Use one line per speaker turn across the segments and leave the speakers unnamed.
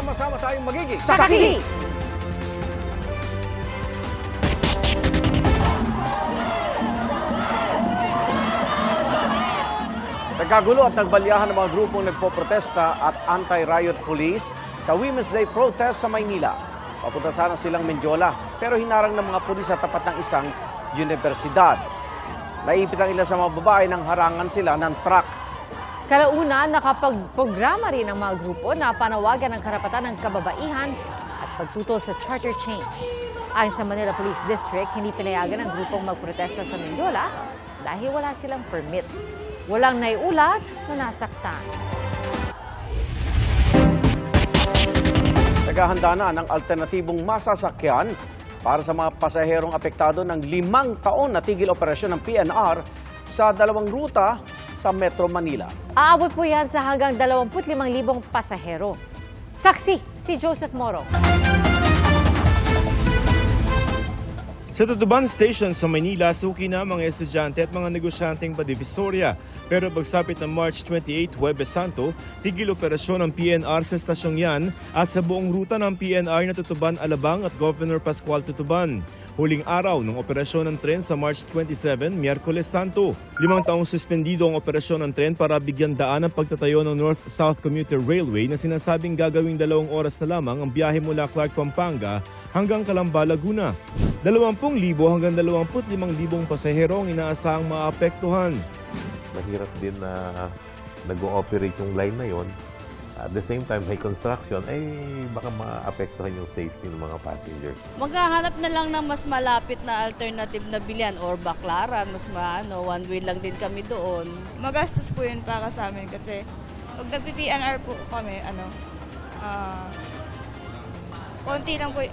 Sama-sama tayong magiging
Saksi!
Nagkagulo at nagbalyahan ng mga grupong nagpoprotesta at anti-riot police sa Women's Day protest sa Maynila. Papunta sana silang Mendiola pero hinarang ng mga pulis sa tapat ng isang universidad. Naipit ang ilan sa mga babae nang harangan sila ng truck.
Kalauna, nakapagprograma rin ang mga grupo na panawagan ang karapatan ng kababaihan at pagtutol sa charter change. Ayon sa Manila Police District, hindi pinayagan ang grupong magprotesta sa Mindiola dahil wala silang permit. Walang naiulat na nasaktan.
Naghahanda na ng alternatibong masasakyan para sa mga pasaherong apektado ng limang taon na tigil operasyon ng PNR sa dalawang ruta sa Metro Manila.
Aabot po yan sa hanggang 25,000 pasahero. Saksi, si Joseph Moro.
Sa Tutuban Station sa Manila, suki na mga estudyante at mga negosyanteng padivisoria. Pero pagsapit ng March 28, Huwebes Santo, tigil operasyon ng PNR sa stasyong yan at sa buong ruta ng PNR na Tutuban Alabang at Governor Pascual Tutuban. Huling araw ng operasyon ng tren sa March 27, Miyerkules Santo. Limang taong suspendido ang operasyon ng tren para bigyan daan ang pagtatayo ng North-South Commuter Railway na sinasabing gagawing dalawang oras na lamang ang biyahe mula Clark, Pampanga hanggang Calamba, Laguna. 20,000 hanggang 25,000 pasahero ang inaasahang maapektuhan.
mahirap din na nag-ooperate yung line na yon. At the same time, may construction, ay baka maapektuhan yung safety ng mga passengers.
Maghahanap na lang ng mas malapit na alternative na bilian or baklaran, mas maano, one way lang din kami doon.
magastos po yun para sa amin kasi pag nagpi-PNR po kami, ano, ah, konti lang po,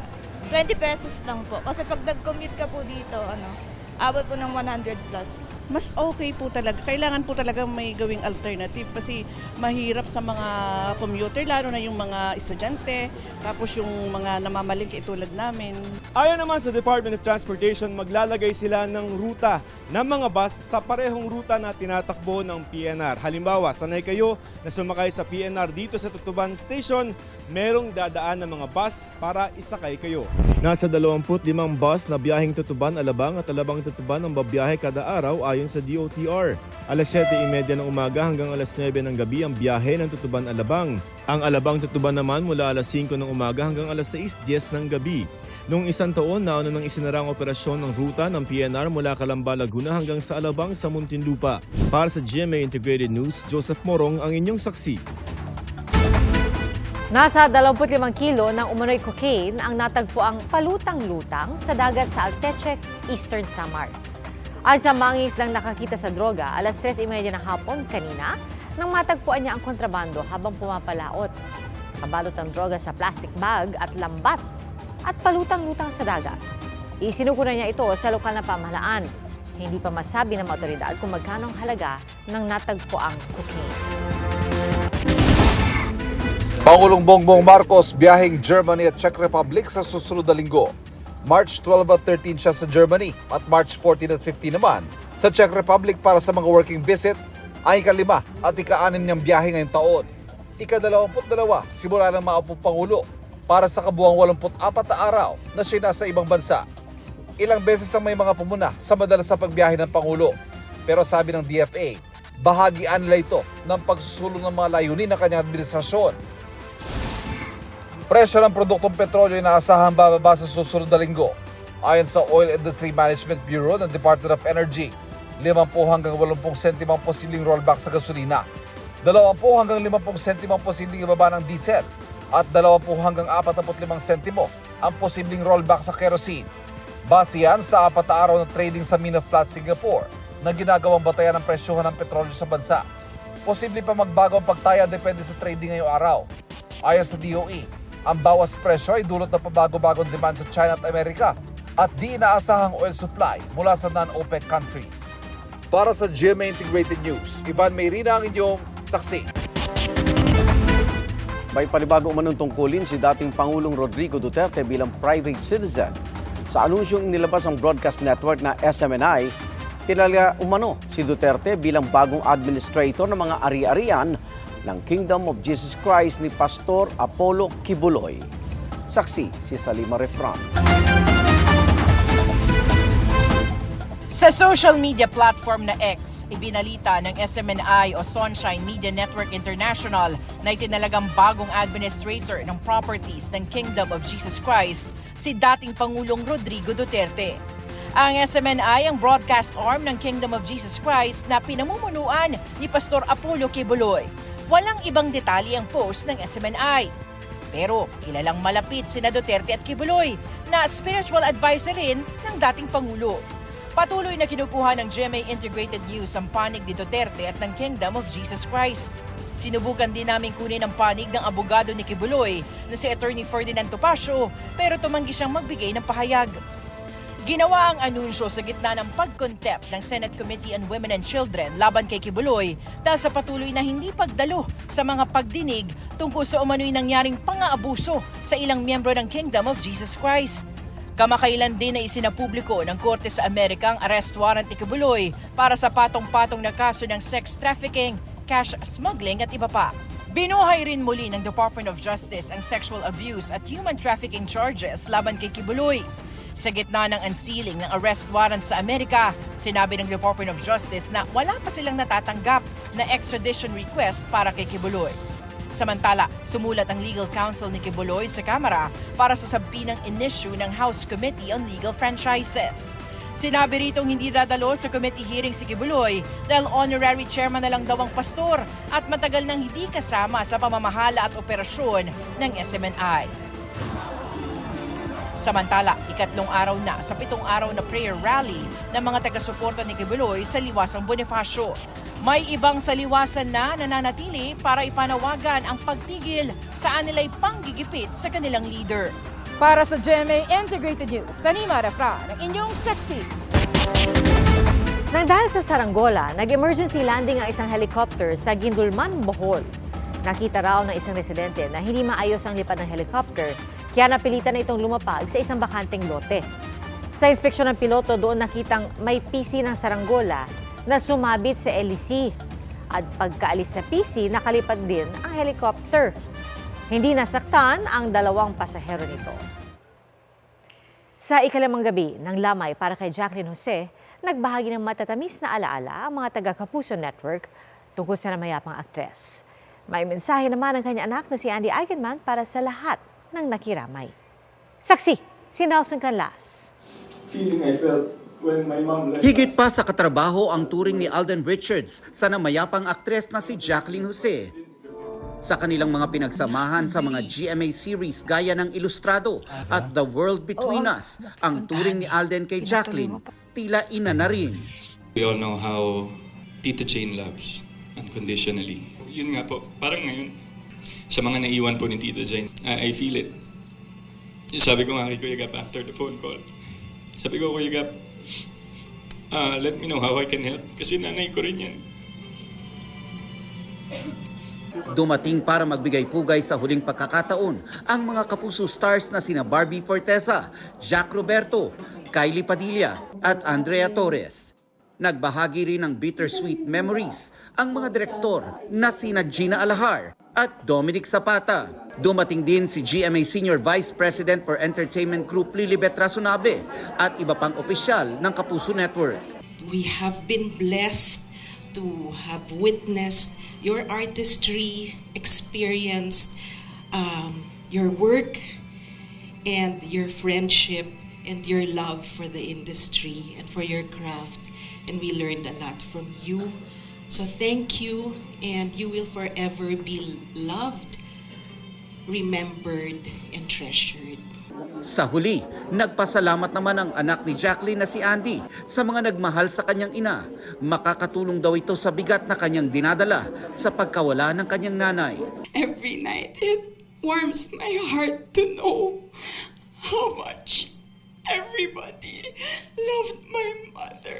20 pesos lang po. Kasi pag nag-commute ka po dito, ano, abot po ng 100 plus.
Mas okay po talaga. Kailangan po talaga may gawing alternative kasi mahirap sa mga commuter, lalo na yung mga estudyante, tapos yung mga namamalingki tulad namin.
Ayon naman sa Department of Transportation, maglalagay sila ng ruta ng mga bus sa parehong ruta na tinatakbo ng PNR. Halimbawa, sanay kayo na sumakay sa PNR dito sa Tutuban Station, merong dadaan ng mga bus para isakay kayo. Nasa 25 bus na biyaheng Tutuban, Alabang at Alabang Tutuban ang babiyahe kada araw ayon sa DOTR. Alas 7.30 ng umaga hanggang alas 9 ng gabi ang biyahe ng Tutuban, Alabang. Ang Alabang Tutuban naman mula alas 5 ng umaga hanggang alas 6.10 ng gabi. Noong isang taon, nauna nang isinarang operasyon ng ruta ng PNR mula Calamba, Laguna hanggang sa Alabang sa Muntinlupa. Para sa GMA Integrated News, Joseph Morong ang inyong saksi.
Nasa 25 kilo ng umano'y cocaine ang natagpo ang palutang-lutang sa dagat sa Altechec, Eastern Samar. Ayon sa mangis lang nakakita sa droga, alas 3.30 ng hapon kanina, nang matagpuan niya ang kontrabando habang pumapalaot. Kabalot ang droga sa plastic bag at lambat at palutang-lutang sa dagat. Isinukunan niya ito sa lokal na pamahalaan. Hindi pa masabi ng mga otoridad kung magkano ang halaga ng natagpo ang cocaine.
Pangulong Bongbong Marcos biyaheng Germany at Czech Republic sa susunod na linggo. March 12 at 13 siya sa Germany at March 14 at 15 naman sa Czech Republic para sa mga working visit ay ikalima at ika-anim niyang biyahe ngayong taon. Ika-22 simula ng maupong Pangulo para sa kabuang 84 na araw na siya nasa ibang bansa. Ilang beses ang may mga pumuna sa madalas sa pagbiyahe ng Pangulo. Pero sabi ng DFA, bahagian nila ito ng pagsusulong ng mga layunin ng kanyang administrasyon Presyo ng produktong petrolyo ay naasahan bababa sa susunod na linggo. Ayon sa Oil Industry Management Bureau ng Department of Energy, 50 hanggang 80 sentimo ang posibleng rollback sa gasolina, 20 hanggang 50 sentimo ang posibleng ibaba ng diesel, at 20 hanggang 45 sentimo ang posibleng rollback sa kerosene. Base yan sa apat na araw ng trading sa Platte, Singapore na ginagawang batayan ng presyohan ng petrolyo sa bansa. Posible pa magbago ang pagtaya depende sa trading ngayong araw. Ayon sa DOE, ang bawas presyo ay dulot ng pabago-bagong demand sa China at Amerika at di inaasahang oil supply mula sa non-OPEC countries. Para sa GMA Integrated News, Ivan Mayrina ang inyong saksi.
May panibago umanong tungkulin si dating Pangulong Rodrigo Duterte bilang private citizen. Sa anunsyong inilabas ang broadcast network na SMNI, kilala umano si Duterte bilang bagong administrator ng mga ari-arian ng Kingdom of Jesus Christ ni Pastor Apollo Kibuloy. Saksi si Salima Refran.
Sa social media platform na X, ibinalita ng SMNI o Sunshine Media Network International na itinalagang bagong administrator ng properties ng Kingdom of Jesus Christ si dating Pangulong Rodrigo Duterte. Ang SMNI ang broadcast arm ng Kingdom of Jesus Christ na pinamumunuan ni Pastor Apollo Kibuloy. Walang ibang detalye ang post ng SMNI. Pero kilalang malapit sina Duterte at Kibuloy na spiritual advisor rin ng dating Pangulo. Patuloy na kinukuha ng GMA Integrated News ang panig ni Duterte at ng Kingdom of Jesus Christ. Sinubukan din namin kunin ang panig ng abogado ni Kibuloy na si Attorney Ferdinand Topacio pero tumanggi siyang magbigay ng pahayag. Ginawa ang anunsyo sa gitna ng pagkontempt ng Senate Committee on Women and Children laban kay Kibuloy dahil sa patuloy na hindi pagdalo sa mga pagdinig tungkol sa umano'y nangyaring pang-aabuso sa ilang miyembro ng Kingdom of Jesus Christ. Kamakailan din na isinapubliko ng Korte sa Amerika ang arrest warrant ni Kibuloy para sa patong-patong na kaso ng sex trafficking, cash smuggling at iba pa. Binuhay rin muli ng Department of Justice ang sexual abuse at human trafficking charges laban kay Kibuloy. Sa gitna ng unsealing ng arrest warrant sa Amerika, sinabi ng Department of Justice na wala pa silang natatanggap na extradition request para kay Kibuloy. Samantala, sumulat ang legal counsel ni Kibuloy sa Kamara para sa sabpinang in-issue ng House Committee on Legal Franchises. Sinabi ritong hindi dadalo sa committee hearing si Kibuloy dahil honorary chairman na lang daw ang pastor at matagal nang hindi kasama sa pamamahala at operasyon ng SMNI. Samantala, ikatlong araw na sa pitong araw na prayer rally ng mga taga-suporta ni Kibuloy sa Liwasang Bonifacio. May ibang saliwasan na nananatili para ipanawagan ang pagtigil sa anilay panggigipit sa kanilang leader. Para sa GMA Integrated News, Sanima Refra, ng inyong sexy.
Nang dahil sa Saranggola, nag-emergency landing ang isang helicopter sa Gindulman, Bohol. Nakita raw ng isang residente na hindi maayos ang lipad ng helicopter, kaya napilitan na itong lumapag sa isang bakanteng lote. Sa inspeksyon ng piloto, doon nakitang may PC ng Saranggola na sumabit sa LEC. At pagkaalis sa PC, nakalipad din ang helicopter. Hindi nasaktan ang dalawang pasahero nito. Sa ikalimang gabi ng lamay para kay Jacqueline Jose, nagbahagi ng matatamis na alaala ang mga taga-Kapuso Network tungkol sa namayapang aktres. May mensahe naman ng kanyang anak na si Andy Eigenman para sa lahat ng nakiramay. Saksi, si Nelson Canlas.
feeling I felt when my mom left.
Higit pa sa katrabaho ang turing ni Alden Richards sa namayapang aktres na si Jacqueline Jose. Sa kanilang mga pinagsamahan sa mga GMA series gaya ng Ilustrado at The World Between Us, ang turing ni Alden kay Jacqueline, tila ina na rin.
We all know how Tita Jane loves unconditionally. Yun nga po, parang ngayon, sa mga naiwan po ni Tita Jane, I, I feel it. Sabi ko nga kay Kuya Gap after the phone call, sabi ko, Kuya Gap, ah, let me know how I can help. Kasi nanay ko rin yan.
Dumating para magbigay pugay sa huling pagkakataon ang mga kapuso stars na sina Barbie Fortesa, Jack Roberto, Kylie Padilla at Andrea Torres. Nagbahagi rin ng bittersweet memories ang mga direktor na sina Gina Alahar at Dominic Zapata. Dumating din si GMA Senior Vice President for Entertainment Group Lilibet Rasonabe at iba pang opisyal ng Kapuso Network.
we have been blessed to have witnessed your artistry, experienced um, your work, and your friendship and your love for the industry and for your craft. And we learned a lot from you. So thank you, and you will forever be loved, remembered, and treasured.
Sa huli, nagpasalamat naman ang anak ni Jacqueline na si Andy sa mga nagmahal sa kanyang ina. Makakatulong daw ito sa bigat na kanyang dinadala sa pagkawala ng kanyang nanay.
every night. It warms my heart to know how much everybody loved my mother.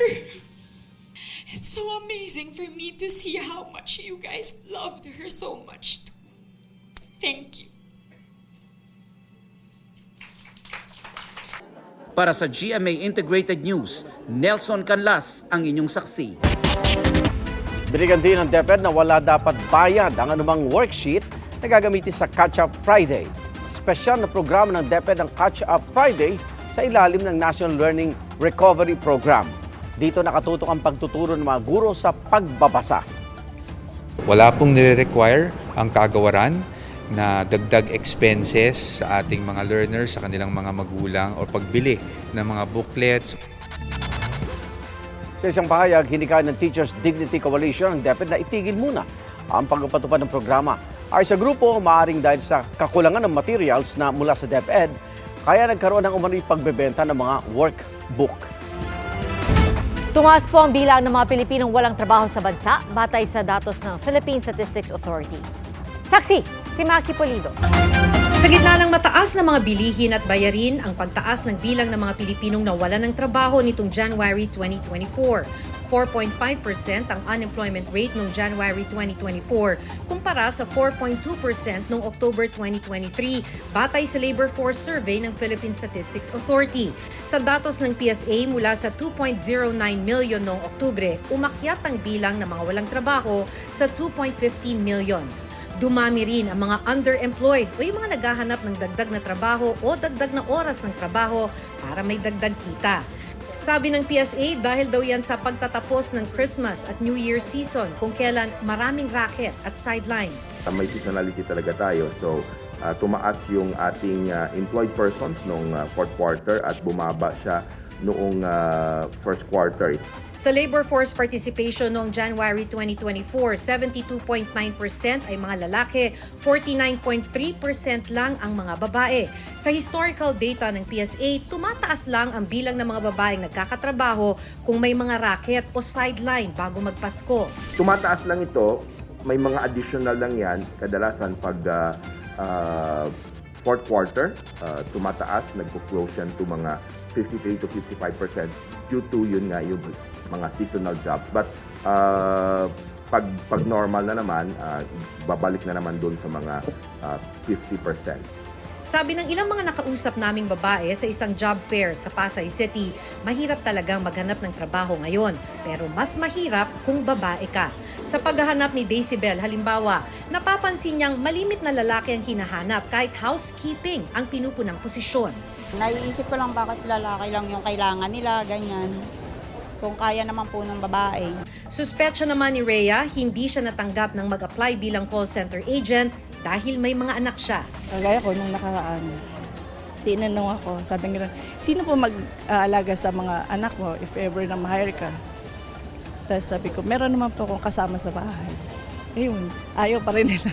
It's so amazing for me to see how much you guys loved her so much. Thank you.
Para sa GMA Integrated News, Nelson Canlas ang inyong saksi.
Binigyan din ng DepEd na wala dapat bayad ang anumang worksheet na gagamitin sa Catch Up Friday. Espesyal na programa ng DepEd ang Catch Up Friday sa ilalim ng National Learning Recovery Program. Dito nakatutok ang pagtuturo ng mga guro sa pagbabasa.
Wala pong nire-require ang kagawaran na dagdag expenses sa ating mga learners, sa kanilang mga magulang o pagbili ng mga booklets,
Sa isang pahayag, hinikayat ng Teachers Dignity Coalition ang DepEd na itigil muna ang pagpapatupad ng programa. Ay sa grupo, maaring dahil sa kakulangan ng materials na mula sa DepEd, kaya nagkaroon ng umano'y pagbebenta ng mga workbook.
Tumaas po ang bilang ng mga Pilipinong walang trabaho sa bansa batay sa datos ng Philippine Statistics Authority. Saksi, si Maki Polido.
Sa gitna ng mataas na mga bilihin at bayarin, ang pagtaas ng bilang ng mga Pilipinong nawalan ng trabaho nitong January 2024. 4.5% ang unemployment rate noong January 2024 kumpara sa 4.2% noong October 2023 batay sa Labor Force Survey ng Philippine Statistics Authority. Sa datos ng PSA mula sa 2.09 million noong Oktubre, umakyat ang bilang ng mga walang trabaho sa 2.15 million. Dumami rin ang mga underemployed o yung mga naghahanap ng dagdag na trabaho o dagdag na oras ng trabaho para may dagdag kita. Sabi ng PSA, dahil daw yan sa pagtatapos ng Christmas at New Year season kung kailan maraming racket at sideline.
may seasonality talaga tayo. So, ah, tumaas yung ating ah, employed persons noong ah, fourth quarter at bumaba siya noong ah, first quarter.
Sa labor force participation noong January 2024, 72.9% ay mga lalaki, 49.3% lang ang mga babae. Sa historical data ng PSA, tumataas lang ang bilang ng mga babaeng nagkakatrabaho kung may mga racket o sideline bago magpasko.
Tumataas lang ito, may mga additional lang yan, kadalasan pag ah, ah, fourth quarter, ah, tumataas, nagpo-close yan to mga 53 to 55% due to yun nga yung mga seasonal jobs. But ah, pag, pag normal na naman, ah, babalik na naman doon sa mga ah, 50%.
Sabi ng ilang mga nakausap naming babae sa isang job fair sa Pasay City, mahirap talagang maghanap ng trabaho ngayon. Pero mas mahirap kung babae ka. Sa paghahanap ni Daisybel, halimbawa, napapansin niyang malimit na lalaki ang hinahanap kahit housekeeping ang pinupunang posisyon.
Naiisip ko lang bakit lalaki lang yung kailangan nila, ganyan. Kung kaya naman po ng babae.
Suspetsya naman ni Rhea, hindi siya natanggap ng mag-apply bilang call center agent dahil may mga anak siya.
Kagaya ko nung nakaraan, tinanong ako, sabi nila, sino po mag-aalaga sa mga anak mo if ever na ma-hire ka? Tapos sabi ko, meron naman po akong kasama sa bahay. Ayun, ayaw pa rin nila.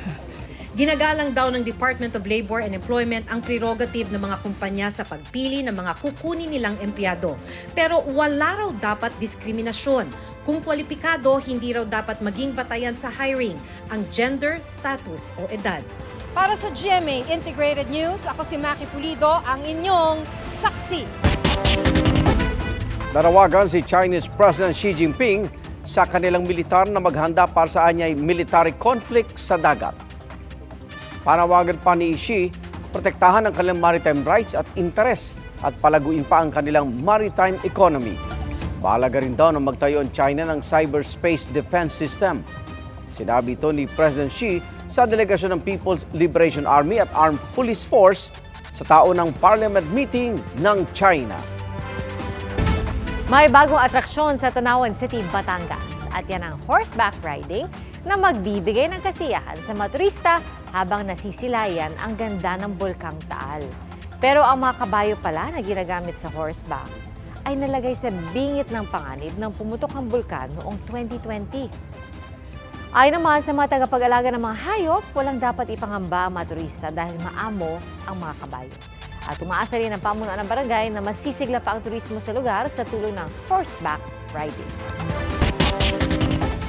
Ginagalang daw ng Department of Labor and Employment ang prerogative ng mga kumpanya sa pagpili ng mga kukunin nilang empleyado. Pero wala raw dapat diskriminasyon. Kung kwalipikado, hindi raw dapat maging batayan sa hiring ang gender, status o edad.
Para sa GMA Integrated News, ako si Maki Pulido, ang inyong saksi.
Narawagan si Chinese President Xi Jinping sa kanilang militar na maghanda para sa anyay military conflict sa dagat. Panawagan pa ni Xi, protektahan ang kanilang maritime rights at interes at palaguin pa ang kanilang maritime economy. Bahalaga rin daw na magtayo ang China ng cyberspace defense system. Sinabi ito ni President Xi sa delegasyon ng People's Liberation Army at Armed Police Force sa tao ng Parliament meeting ng China.
May bagong atraksyon sa Tanawan City, Batangas. At yan ang horseback riding na magbibigay ng kasiyahan sa mga turista habang nasisilayan ang ganda ng Bulkang Taal. Pero ang mga kabayo pala na ginagamit sa horseback ay nalagay sa bingit ng panganib ng pumutok ang bulkan noong 2020. Ayon naman sa mga tagapag-alaga ng mga hayop, walang dapat ipangamba ang mga turista dahil maamo ang mga kabayo. At umaasa rin ang pamunuan ng barangay na masisigla pa ang turismo sa lugar sa tulong ng horseback riding.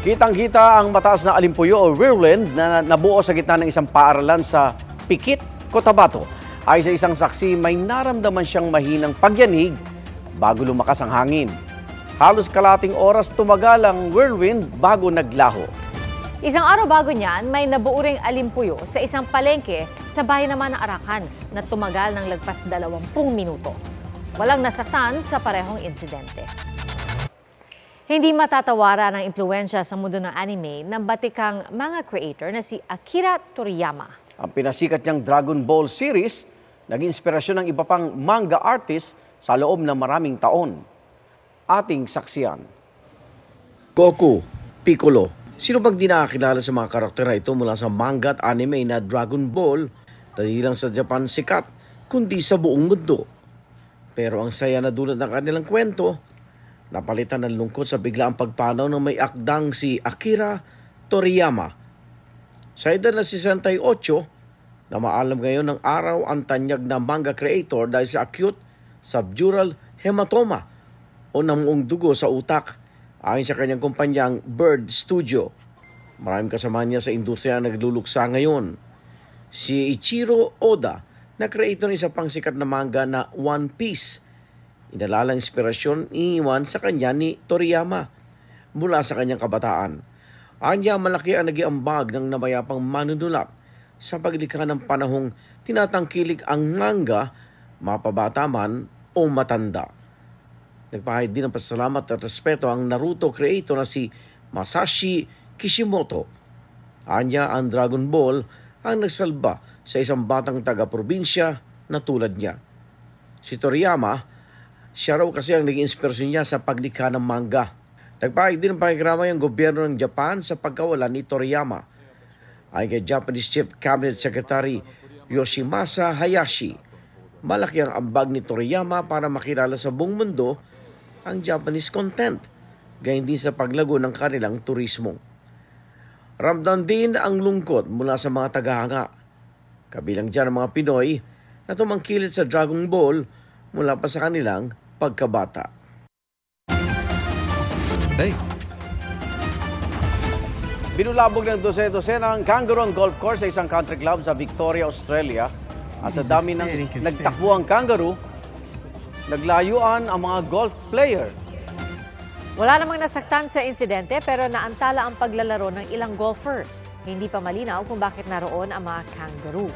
Kitang-kita ang mataas na alimpuyo o whirlwind na nabuo sa gitna ng isang paaralan sa Pikit, Cotabato. Ay sa isang saksi, may naramdaman siyang mahinang pagyanig bago lumakas ang hangin. Halos kalating oras tumagal ang whirlwind bago naglaho.
Isang araw bago niyan, may nabuo ring alimpuyo sa isang palengke sa bayan naman ng Arakan na tumagal ng lagpas 20 minuto. Walang nasaktan sa parehong insidente. Hindi matatawaran ang impluensya sa mundo ng anime ng batikang mga creator na si Akira Toriyama.
Ang pinasikat niyang Dragon Ball series, naging inspirasyon ng iba pang manga artist sa loob ng maraming taon. Ating saksiyan. Goku, Piccolo. Sino bang di nakakilala sa mga karakter na ito mula sa manga at anime na Dragon Ball? Dahil lang sa Japan sikat, kundi sa buong mundo. Pero ang saya na dulot ng kanilang kwento, napalitan ng lungkot sa biglaang pagpanaw ng may akdang si Akira Toriyama. Sa edad na 68, na maalam ngayon ng araw ang tanyag na manga creator dahil sa acute subdural hematoma o namuong dugo sa utak ayon sa kanyang kumpanyang Bird Studio. Maraming kasama niya sa industriya na nagluluksa ngayon. Si Ichiro Oda na creator ng isa pang sikat na manga na One Piece. Inalalang inspirasyon iniwan sa kanya ni Toriyama mula sa kanyang kabataan. Anya malaki ang nagiambag ng namayapang manunulat sa paglikha ng panahong tinatangkilik ang manga, mapabata man o matanda. Nagpahid din ng pasalamat at respeto ang Naruto creator na si Masashi Kishimoto. Anya ang Dragon Ball ang nagsalba sa isang batang taga-probinsya na tulad niya. Si Toriyama, siya raw kasi ang naging inspirasyon niya sa paglikha ng manga. Nagpahid din ng pakikiramay ang gobyerno ng Japan sa pagkawalan ni Toriyama. Ayon kay Japanese Chief Cabinet Secretary Yoshimasa Hayashi, malaki ang ambag ni Toriyama para makilala sa buong mundo ang Japanese content, gayon din sa paglago ng kanilang turismo. Ramdam din ang lungkot mula sa mga tagahanga. Kabilang dyan ang mga Pinoy na tumangkilit sa Dragon Ball mula pa sa kanilang pagkabata.
Hey,
Binulabog ng dose-dose ng kangaroo ang golf course sa isang country club sa Victoria, Australia. At sa dami ng nagtakbo ang kangaroo, naglayuan ang mga golf player.
Wala namang nasaktan sa insidente pero naantala ang paglalaro ng ilang golfer. Hindi pa malinaw kung bakit naroon ang mga kangaroo.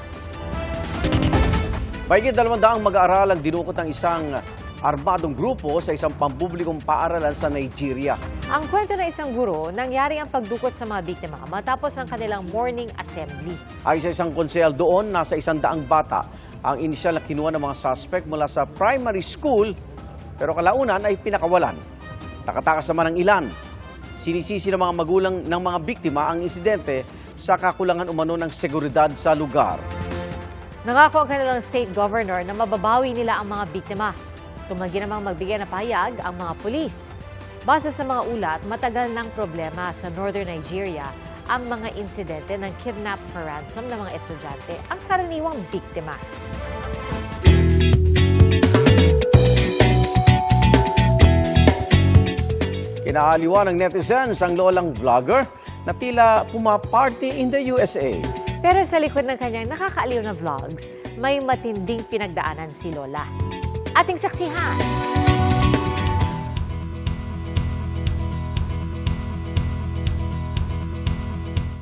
Mahigit dalawang daang mag-aaral ang dinukot ng isang armadong grupo sa isang pampublikong paaralan sa Nigeria.
Ang kwento ng isang guro, nangyari ang pagdukot sa mga biktima matapos ang kanilang morning assembly.
Ay sa isang konsehal doon, nasa isang daang bata ang inisyal na kinuha ng mga suspect mula sa primary school pero kalaunan ay pinakawalan. Takatakas naman ng ilan. Sinisisi ng mga magulang ng mga biktima ang insidente sa kakulangan umano ng seguridad sa lugar.
Nangako ang kanilang state governor na mababawi nila ang mga biktima. Tumagi namang magbigay ng payag ang mga pulis. Base sa mga ulat, matagal ng problema sa northern Nigeria ang mga insidente ng kidnap for ransom ng mga estudyante ang karaniwang biktima.
Kinaaliwan ng netizens ang lolang vlogger na tila pumaparty in the USA.
Pero sa likod ng kanyang nakakaaliw na vlogs, may matinding pinagdaanan si Lola. Ating saksihan.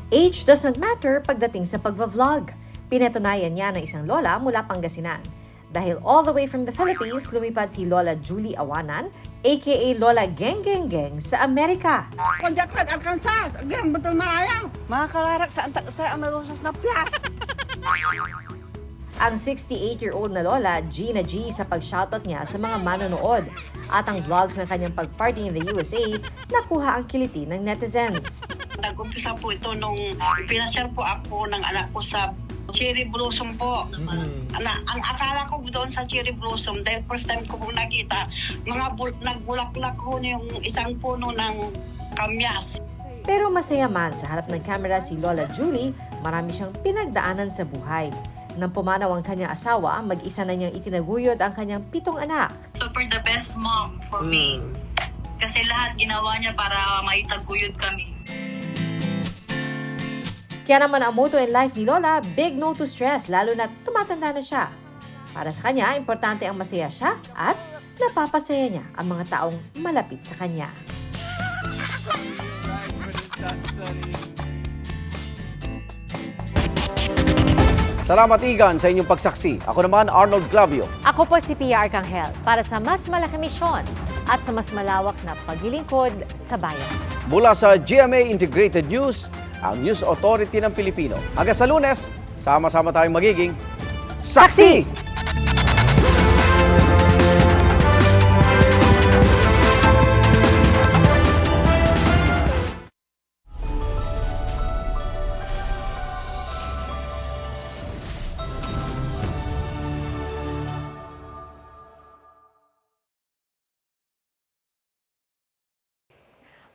Age doesn't matter pagdating sa pagva-vlog. Pinatunayan niya ng isang lola mula Pangasinan. Dahil all the way from the Philippines, lumipad si Lola Julie Awanan, aka Lola Geng Geng Geng sa Amerika.
Konjakrat Arkansas, again, betul marayang. Mga kalarak sa antak sa amarosas na piyas.
Ang 68-year-old na lola, Gina G, sa pag-shoutout niya sa mga manonood. At ang vlogs ng kanyang pag-party in the USA, nakuha ang kiliti ng netizens.
Nag-umpisa po ito nung pinasyal po ako ng anak ko sa cherry blossom po. Ana, ang akala ko doon sa cherry blossom, dahil first time ko po nakita, mga bul- nagbulaklak ho yung isang puno ng kamyas.
Pero masaya man sa harap ng camera si Lola Julie, marami siyang pinagdaanan sa buhay. Nang pumanaw ang kanyang asawa, mag-isa na niyang itinaguyod ang kanyang pitong anak.
Super the best mom for me. Kasi lahat ginawa niya para maitaguyod kami.
Kaya naman ang motto in life ni Lola, big no to stress, lalo na tumatanda na siya. Para sa kanya, importante ang masaya siya at napapasaya niya ang mga taong malapit sa kanya.
Salamat Igan sa inyong pagsaksi. Ako naman Arnold Clavio.
Ako po si Pia Arcangel para sa mas malaki misyon at sa mas malawak na paglilingkod sa bayan.
Mula sa GMA Integrated News, ang News Authority ng Pilipino. Hanggang sa lunes, sama-sama tayong magiging saksi!